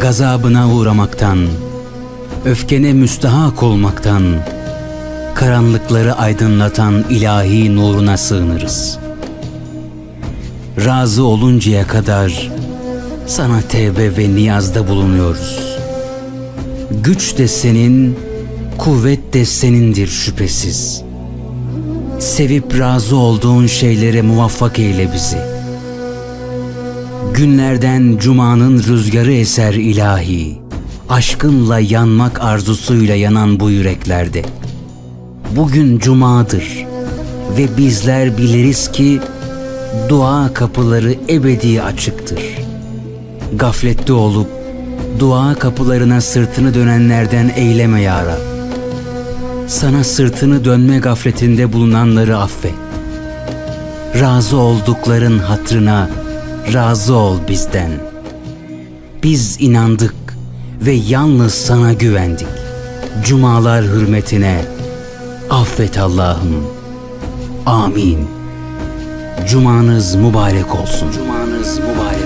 gazabına uğramaktan, öfkene müstahak olmaktan, karanlıkları aydınlatan ilahi nuruna sığınırız. Razı oluncaya kadar sana tevbe ve niyazda bulunuyoruz. Güç de senin, kuvvet de senindir şüphesiz. Sevip razı olduğun şeylere muvaffak eyle bizi. Günlerden cumanın rüzgarı eser ilahi. Aşkınla yanmak arzusuyla yanan bu yüreklerde. Bugün cumadır ve bizler biliriz ki dua kapıları ebedi açıktır. Gaflette olup dua kapılarına sırtını dönenlerden eyleme ya Rab. Sana sırtını dönme gafletinde bulunanları affet. Razı oldukların hatrına razı ol bizden. Biz inandık ve yalnız sana güvendik. Cumalar hürmetine affet Allah'ım. Amin. Cumanız mübarek olsun. Cumanız mübarek